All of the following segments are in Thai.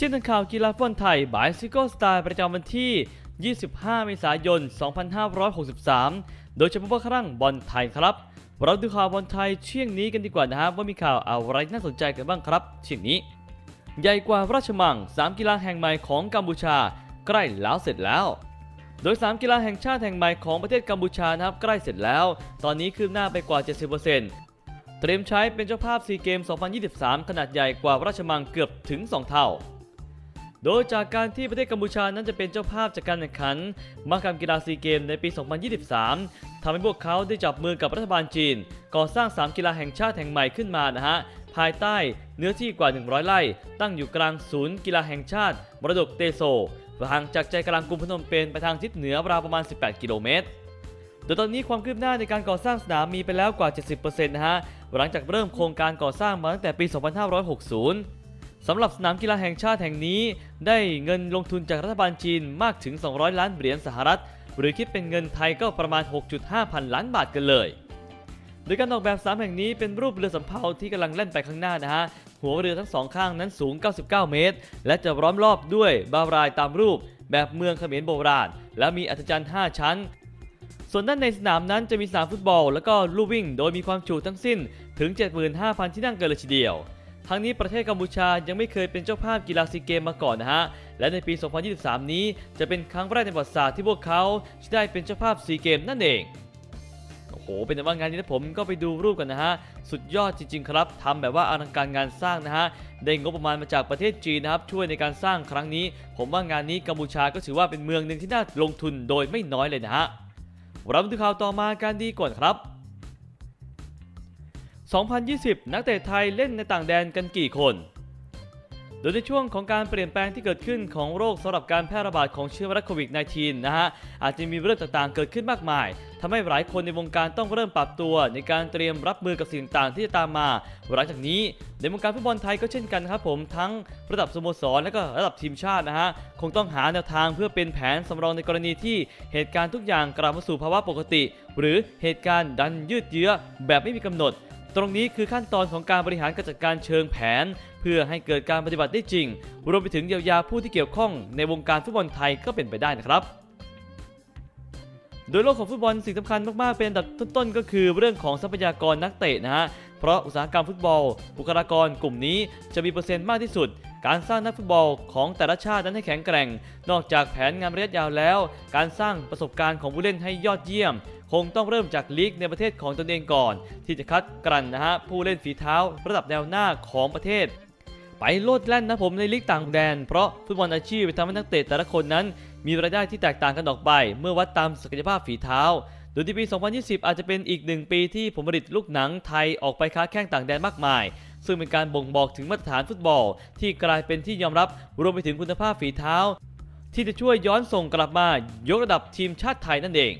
เช่นทันข่าวกีฬาฟุตบอลไทยบายซิโก้สไตล์ประจำวันที่ 25 เมษายน 2563 โดยเฉพาะครั้งบอลไทยครับ เราดูข่าวบอลไทยเชี่ยงนี้กันดีกว่านะครับว่ามีข่าวอะไรน่าสนใจกันบ้างครับ เชี่ยงนี้ ใหญ่กว่าราชมัง 3 กีฬาแห่งใหม่ของกัมพูชา ใกล้แล้วเสร็จแล้ว โดย 3 กีฬาแห่งชาติแห่งใหม่ของประเทศกัมพูชานะครับใกล้เสร็จแล้ว ตอนนี้คืบหน้าไปกว่า 70%เตรียมใช้เป็นเจ้าภาพซีเกม 2023 ขนาดใหญ่กว่าราชมังเกือบถึง 2 เท่า โดยจากการที่ประเทศกัมพูชานั้นจะเป็นเจ้าภาพจากการแข่งขันมหกรรมกีฬาซีเกมในปี 2023ทำให้พวกเขาได้จับมือกับรัฐบาลจีน ก่อสร้าง3กีฬาแห่งชาติแห่งใหม่ขึ้นมานะฮะภายใต้เนื้อที่กว่า 100 ไร่ ตั้งอยู่กลางศูนย์กีฬาแห่งชาติมรดกเตโซห่างจากใจกลางกรุงพนมเปญไปทางทิศเหนือราวประมาณ 18 กิโลเมตร โดยตอนนี้ความคืบหน้าในการก่อสร้างสนามมีไปแล้วกว่า 70%นะฮะหลังจากเริ่มโครงการก่อสร้างมาตั้งแต่ปี 2560 สำหรับสนามกีฬาแห่งชาติแห่งนี้ได้เงินลงทุนจากรัฐบาลจีนมากถึง 200 ล้านเหรียญสหรัฐ หรือคิดเป็นเงินไทยก็ประมาณ 6.5 พันล้านบาทกันเลย โดยการออกแบบสนามแห่งนี้เป็นรูปเรือสำเภาที่กำลังแล่นไปข้างหน้านะฮะ หัวเรือทั้งสองข้างนั้นสูง 99 เมตร และจะล้อมรอบด้วยบารายตามรูป แบบเมืองเขมรโบราณ และมีอัศจรรย์ 5 ชั้นส่วนด้านในสนามนั้นจะมีสนามฟุตบอล แล้วก็ลู่วิ่ง โดยมีความจุทั้งสิ้นถึง 75,000 ที่นั่งกันเลยทีเดียว ทั้งนี้ประเทศกัมพูชายังไม่เคยเป็นเจ้าภาพกีฬาซีเกมมาก่อนนะฮะ และในปี 2023 นี้จะเป็นครั้งแรกในประวัติศาสตร์ที่พวกเขาจะได้เป็นเจ้าภาพซีเกมนั่นเอง โอ้โห เป็นแต่ว่างานนี้นะผมก็ไปดูรูปกันนะฮะ สุดยอดจริง ๆ ครับทำแบบว่าอลังการงานสร้างนะฮะ ได้งบประมาณมาจากประเทศจีนนะครับ ช่วยในการสร้างครั้งนี้ ผมว่างานนี้กัมพูชาก็ถือว่าเป็นเมืองหนึ่งที่น่าลงทุนโดยไม่น้อยเลยนะฮะรามาดูข่าวต่อมาการดีก่อนครับ 2020 นักเตะไทยเล่นในต่างแดนกันกี่คน โดยในช่วงของการเปลี่ยนแปลงที่เกิดขึ้นของโรคสำหรับการแพร่ระบาดของเชื้อไวรัสโควิด -19 นะฮะ อาจจะมีเรื่องต่างๆ เกิดขึ้นมากมายทำให้หลายคนในวงการต้องเริ่มปรับตัว ในการเตรียมรับมือกับสิ่งต่างที่จะตามมา หลังจากนี้ในวงการฟุตบอลไทยก็เช่นกันครับผมทั้งระดับสโมสรและก็ระดับทีมชาตินะฮะคงต้องหาแนวทางเพื่อเป็นแผนสำรองในกรณีที่เหตุการณ์ทุกอย่างกลับมาสู่ภาวะปกติ หรือเหตุการณ์ดันยืดเยื้อแบบไม่มีกำหนด ตรงนี้คือขั้นตอนของการบริหารการจัดการเชิงแผน เพื่อให้เกิดการปฏิบัติได้จริง รวมไปถึงเยียวยาผู้ที่เกี่ยวข้องในวงการฟุตบอลไทยก็เป็นไปได้นะครับ โดยโลกของฟุตบอลสิ่งสำคัญมากๆเป็นอันดับต้นๆ ก็คือเรื่องของทรัพยากรนักเตะนะฮะเพราะอุตสาหกรรมฟุตบอลบุคลากรกลุ่มนี้จะมีเปอร์เซ็นต์มากที่สุด การสร้างนักฟุตบอลของแต่ละชาตินั้นให้แข็งแกร่ง นอกจากแผนงานระยะยาวแล้ว การสร้างประสบการณ์ของผู้เล่นให้ยอดเยี่ยม คงต้องเริ่มจากลีกในประเทศของตนเองก่อน ที่จะคัดกลั่นนะฮะผู้เล่นฝีเท้า ระดับแนวหน้าของประเทศไปโลดแล่นนะผมในลีกต่างแดน เพราะฟุตบอลอาชีพทำให้นักเตะแต่ละคนนั้น มีรายได้ที่แตกต่างกันออกไป เมื่อวัดตามศักยภาพฝีเท้าโดยที่ปี 2020 อาจจะเป็นอีกหนึ่งปีที่ผมผลิตลูกหนังไทยออกไปค้าแข่งต่างแดนมากมาย ซึ่งเป็นการบ่งบอกถึงมาตรฐานฟุตบอล ที่กลายเป็นที่ยอมรับรวมไปถึงคุณภาพฝีเท้า ที่จะช่วยย้อนส่งกลับมายกระดับทีมชาติไทยนั่นเอง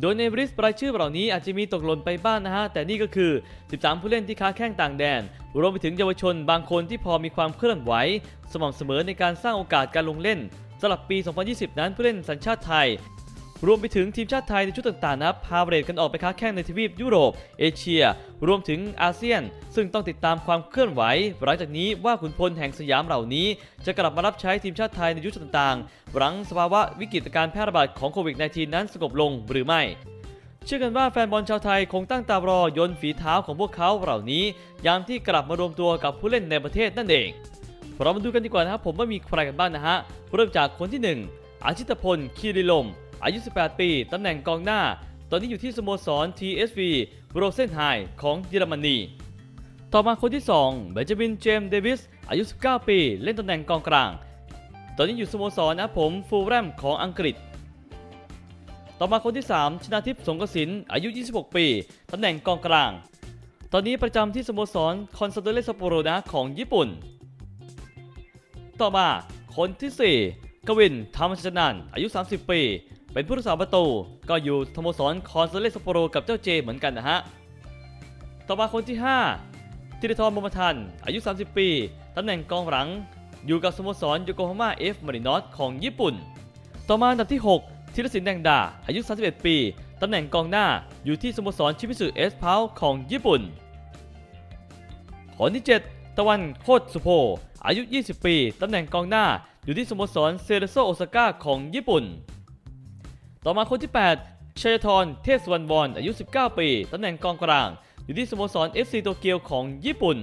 โดยในริสต์รายชื่อเหล่านี้อาจจะมีตกหล่นไปบ้างนะฮะ แต่นี่ก็คือ 13 ผู้เล่นที่ค้าแข่งต่างแดน รวมไปถึงเยาวชนบางคนที่พอมีความเคลื่อนไหว สม่ำเสมอในการสร้างโอกาสการลงเล่นสำหรับปี 2020 นั้นผู้เล่นสัญชาติไทย รวมไปถึงทีมชาติไทยในชุดต่างๆนะครับพาเรดกันออกไปค้าแข่งในทวีปยุโรป เอเชีย รวมถึงอาเซียน ซึ่งต้องติดตามความเคลื่อนไหว หลังจากนี้ว่าขุนพลแห่งสยามเหล่านี้ จะกลับมารับใช้ทีมชาติไทยในยุคต่างๆ หลังสภาวะวิกฤตการแพร่ระบาดของโควิด -19 นั้นสงบลงหรือไม่เชื่อกันว่าแฟนบอลชาวไทยคงตั้งตารอยนฝีเท้าของพวกเขาเหล่านี้ยามที่กลับมารวมตัวกับผู้เล่นในประเทศนั่นเองเรามาดูกันดีกว่านะครับผมว่ามีใครกันบ้างนะฮะเริ่มจากคนที่ 1 อาชิตพลคีริลม อายุ 18 ปี ตำแหน่งกองหน้า ตอนนี้อยู่ที่สโมสร TSV โรเซนไฮของเยอรมนี ต่อมาคนที่ 2 เบนจามิน เจมส์เดวิส อายุ 19 ปี เล่นตำแหน่งกองกลาง ตอนนี้อยู่สโมสรนะผมฟูลแรมของอังกฤษ ต่อมาคนที่ 3 ชนาทิพย์สงกสิน อายุ 26 ปี ตำแหน่งกองกลาง ตอนนี้ประจำที่สโมสรคอนซาโดเรซัปโปโรนะของญี่ปุ่น ต่อมาคนที่ 4 กวินธรรมชนันอายุ 30 ปี เป็นผู้รักษาประตู ก็อยู่สโมสรคอนเซเรซัปโปโรกับเจ้าเจเหมือนกันนะฮะ ต่อมาคนที่ 5ธีรทรบุญมาทัน อายุ 30 ปี ตำแหน่งกองหลัง อยู่กับสโมสรโยโกฮาม่าเอฟมารินอสของญี่ปุ่น ต่อมาอันดับที่ 6ธีรศิลป์แดงดา อายุ 31 ปี ตำแหน่งกองหน้า อยู่ที่สโมสรชิมิสึเอสพาวของญี่ปุ่น คนที่ 7 ตะวันโคตรสุโพ อายุ 20 ปี ตำแหน่งกองหน้า อยู่ที่สโมสรเซเรโซโอซาก้าของญี่ปุ่น ต่อมาคนที่ 8 ชัยทรเทพสวรรณวอนอายุ 19 ปี ตำแหน่งกองกลาง อยู่ที่สโมสร FC โตเกียวของญี่ปุ่น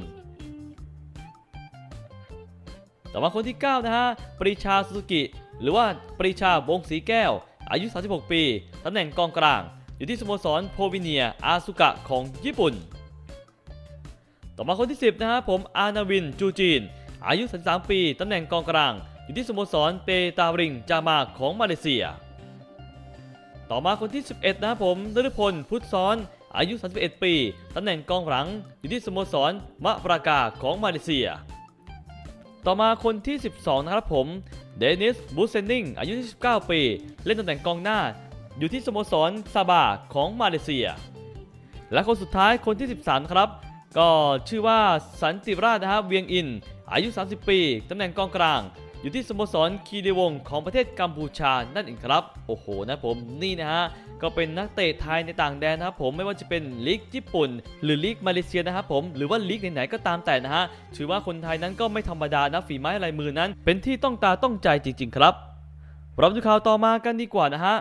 ต่อมาคนที่ 9 นะฮะ ปรีชาสุกิ หรือว่าปรีชาวงศ์ศรีแก้ว อายุ 36 ปี ตำแหน่งกองกลาง อยู่ที่สโมสรโพวิเนียอาสุกะของญี่ปุ่น ต่อมาคนที่ 10 นะฮะ ผมอานาวินจูจีน อายุ 33 ปี ตำแหน่งกองกลาง อยู่ที่สโมสรเปตาริงจามาของมาเลเซีย ต่อมาคนที่ 11 นะครับผมนฤพลพุทธซ้อนอายุ 31 ปี ตำแหน่งกองหลัง อยู่ที่สโมสรมะปรากาของมาเลเซีย ต่อมาคนที่ 12 นะครับผม เดนิส บูเซนนิง อายุ 29 ปี เล่นตำแหน่งกองหน้า อยู่ที่สโมสรซาบาของมาเลเซีย และคนสุดท้ายคนที่ 13 ครับ ก็ชื่อว่าสันติราชนะครับเวียงอิน อายุ 30 ปี ตำแหน่งกองกลาง อยู่ที่สโมสรคีรีวงของประเทศกัมพูชานั่นเองครับ โอ้โหนะผมนี่นะฮะก็เป็นนักเตะไทยในต่างแดนนะครับผมไม่ว่าจะเป็นลีกญี่ปุ่น หรือลีกมาเลเซียนะครับผมหรือว่าลีกไหนๆก็ตามแต่นะฮะถือว่าคนไทยนั้นก็ไม่ธรรมดานะฝีไม้ลายมือนั้น เป็นที่ต้องตาต้องใจจริง ๆ ครับเราดูข่าวต่อมากันดีกว่านะฮะ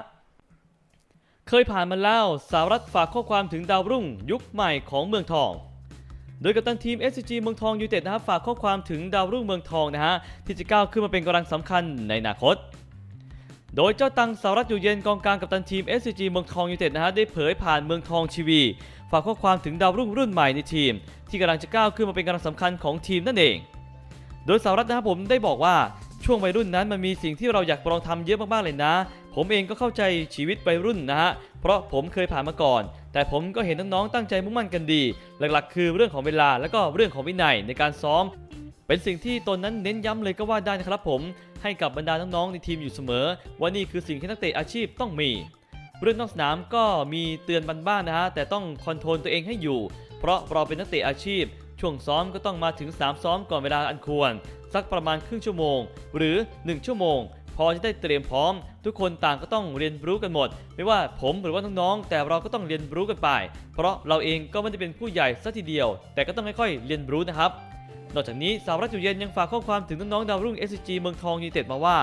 เคยผ่านมาแล้วสารัฐฝากข้อความถึงดาวรุ่ง ยุคใหม่ของเมืองทอง โดยกัปตันทีม SCG เมืองทองยูไนเต็ดนะครับฝากข้อความถึงดาวรุ่งเมืองทองนะฮะที่จะก้าวขึ้นมาเป็นกำลังสำคัญในอนาคตโดยเจ้าตังสารัฐอยู่เย็นกองกลางกัปตันทีม SCG เมืองทองยูไนเต็ดนะฮะได้เผยผ่านเมืองทองชีวี ฝากข้อความถึงดาวรุ่งรุ่นใหม่ในทีม ที่กำลังจะก้าวขึ้นมาเป็นกำลังสำคัญของทีมนั่นเอง โดยสารัฐนะครับผมได้บอกว่าช่วงวัยรุ่นนั้นมันมีสิ่งที่เราอยากลองทำเยอะมากๆเลยนะ ผมเองก็เข้าใจชีวิตวัยรุ่นนะฮะ เพราะผมเคยผ่านมาก่อน แต่ผมก็เห็นน้องๆตั้งใจมุ่งมั่นกันดี หลักๆ คือเรื่องของเวลาและก็เรื่องของวินัยในการซ้อม เป็นสิ่งที่ตนนั้นเน้นย้ำเลยก็ว่าได้นะครับผม ให้กับบรรดาน้องๆในทีมอยู่เสมอ ว่านี่คือสิ่งที่นักเตะอาชีพต้องมี เรื่องนอกสนามก็มีเตือนบ้างๆนะฮะ แต่ต้องคอนโทรลตัวเองให้อยู่ เพราะเราเป็นนักเตะอาชีพ ช่วงซ้อมก็ต้องมาถึงสนามซ้อมก่อนเวลาอันควร สักประมาณครึ่งชั่วโมง หรือ 1 ชั่วโมง พอจะได้เตรียมพร้อม ทุกคนต่างก็ต้องเรียนรู้กันหมด ไม่ว่าผมหรือว่าน้องๆแต่เราก็ต้องเรียนรู้กันไป เพราะเราเองก็ไม่ได้เป็นผู้ใหญ่สัทีเดียว แต่ก็ต้องค่อยๆเรียนรู้นะครับ นอกจากนี้สาวรัฐอยู่เย็นยังฝากข้อความถึงน้องๆดาวรุ่ง SCG เมืองทองยูไนเต็ดมาว่า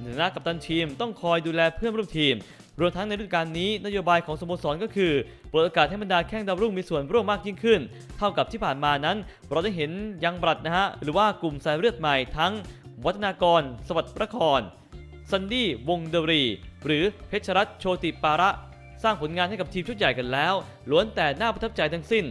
ในฐานะกัปตันทีมต้องคอยดูแลเพื่อนร่วมทีมรวมทั้งในฤดูกาลนี้นโยบายของสโมสรก็คือเปิดโอกาสให้บรรดาแข้งดาวรุ่งมีส่วนร่วมมากยิ่งขึ้น เท่ากับที่ผ่านมานั้น เราได้เห็นยังบรัดนะฮะ หรือว่ากลุ่มสายเลือดใหม่ทั้ง วัฒนากร สวัสดิ์ประคร ซันดี้วงเดรี หรือเพชรรัตน์โชติปาระ สร้างผลงานให้กับทีมชุดใหญ่กันแล้ว ล้วนแต่น่าประทับใจทั้งสิ้น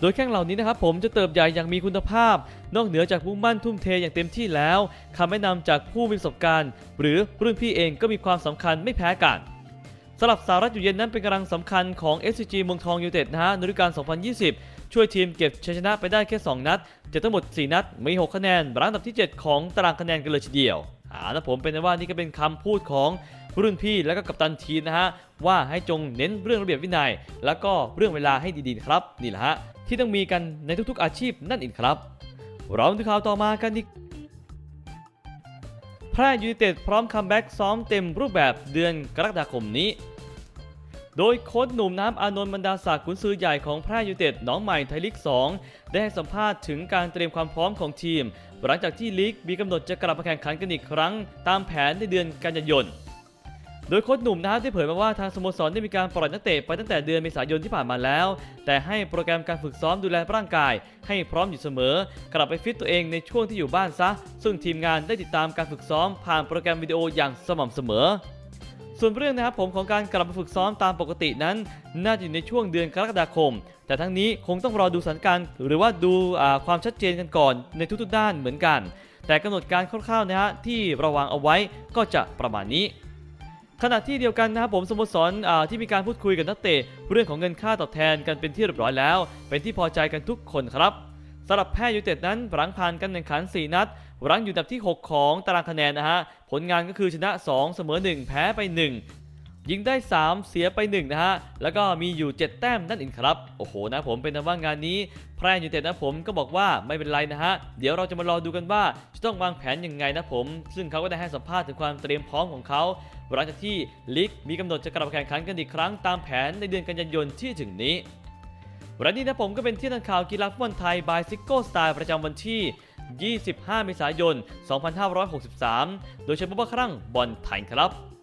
โดยแข้งเหล่านี้นะครับผมจะเติบใหญ่อย่างมีคุณภาพ นอกเหนือจากมุ่งมั่นทุ่มเทอย่างเต็มที่แล้วคำแนะนำจากผู้มีประสบการณ์ หรือรุ่นพี่เองก็มีความสำคัญไม่แพ้กันสำหรับสารัฐอยู่เย็นนั้นเป็นกำลังสำคัญของ SCG เมืองทองยูไนเต็ดนะฮะในฤดูกาล 2020 ช่วยทีมเก็บชัยชนะไปได้แค่ 2 นัดจากทั้งหมด 4 นัดมี 6 คะแนนรั้งอันดับที่ 7 ของตารางคะแนนกันเลยทีเดียว อ่านะผมเป็นว่านี่ก็เป็นคำพูดของรุ่นพี่และก็กัปตันทีมนะฮะว่าให้จงเน้นเรื่องระเบียบวินัย แล้วก็เรื่องเวลาให้ดีๆครับนี่แหละฮะที่ต้องมีกันในทุกๆอาชีพนั่นเองครับ เราดูข่าวต่อมากันดีแพร่ยูไนเต็ดพร้อมคัมแบ็กซ้อมเต็มรูปแบบเดือนกรกฎาคมนี้ โดยโค้ชหนุ่มน้ำอานนท์บรรดาศักดิ์กุนซือใหญ่ของแพร่ยูเต็ดน้องใหม่ไทยลีก 2 ได้ให้สัมภาษณ์ถึงการเตรียมความพร้อมของทีม หลังจากที่ลีกมีกำหนดจะกลับมาแข่งขันกันอีกครั้ง ตามแผนในเดือนกันยายนโดยโค้ชหนุ่มนะครับได้เผยมาว่าทางสโมสรได้มีการปล่อยนักเตะไปตั้งแต่เดือนเมษายนที่ผ่านมาแล้ว แต่ให้โปรแกรมการฝึกซ้อมดูแลร่างกาย ให้พร้อมอยู่เสมอ กลับไปฟิตตัวเองในช่วงที่อยู่บ้านซะ ซึ่งทีมงานได้ติดตามการฝึกซ้อมผ่านโปรแกรมวิดีโออย่างสม่ำเสมอ ส่วนเรื่องนะครับผมของการกลับมาฝึกซ้อมตามปกตินั้น น่าจะอยู่ในช่วงเดือนกรกฎาคม แต่ทั้งนี้คงต้องรอดูสถานการณ์หรือว่าดูาความชัดเจนกันก่อนในทุกๆด้านเหมือนกัน แต่กำหนดการคร่าวๆนะฮะที่ราวางเอาไว้ก็จะประมาณนี้ขณะที่เดียวกันนะครับผมสโมสรที่มีการพูดคุยกับนักเตะเรื่องของเงินค่าตอบแทนกันเป็นที่เรียบร้อยแล้ว เป็นที่พอใจกันทุกคนครับ สำหรับแพทย์ยูเต็ดนั้นหลังผ่านการแข่งขัน 4 นัดหลังอยู่อันดับที่ 6 ของตารางคะแนนนะฮะ ผลงานก็คือชนะ 2 เสมอ 1 แพ้ไป 1ยิงได้ 3 เสียไป 1 นะฮะ แล้วก็มีอยู่ 7 แต้มนั่นเองครับ โอ้โหนะผมเป็นนว่างานนี้ แพร่ยูเต็ดนะผมก็บอกว่าไม่เป็นไรนะฮะ เดี๋ยวเราจะมารอดูกันว่า จะต้องวางแผนยังไงนะผม ซึ่งเขาก็ได้ให้สัมภาษณ์ถึงความเตรียมพร้อมของเขาหลังจากที่ลีกมีกำหนดจะกลับแข่งขันกันอีกครั้งตามแผนในเดือนกันยายนที่ถึงนี้ วันนี้นะผมก็เป็นที่นันข่าวกีฬาฟุตบอลไทยบายซิโก้สไตล์ประจำวันที่ 25 เมษายน 2563 โดยเฉพาะครั้งบอลไทยครับ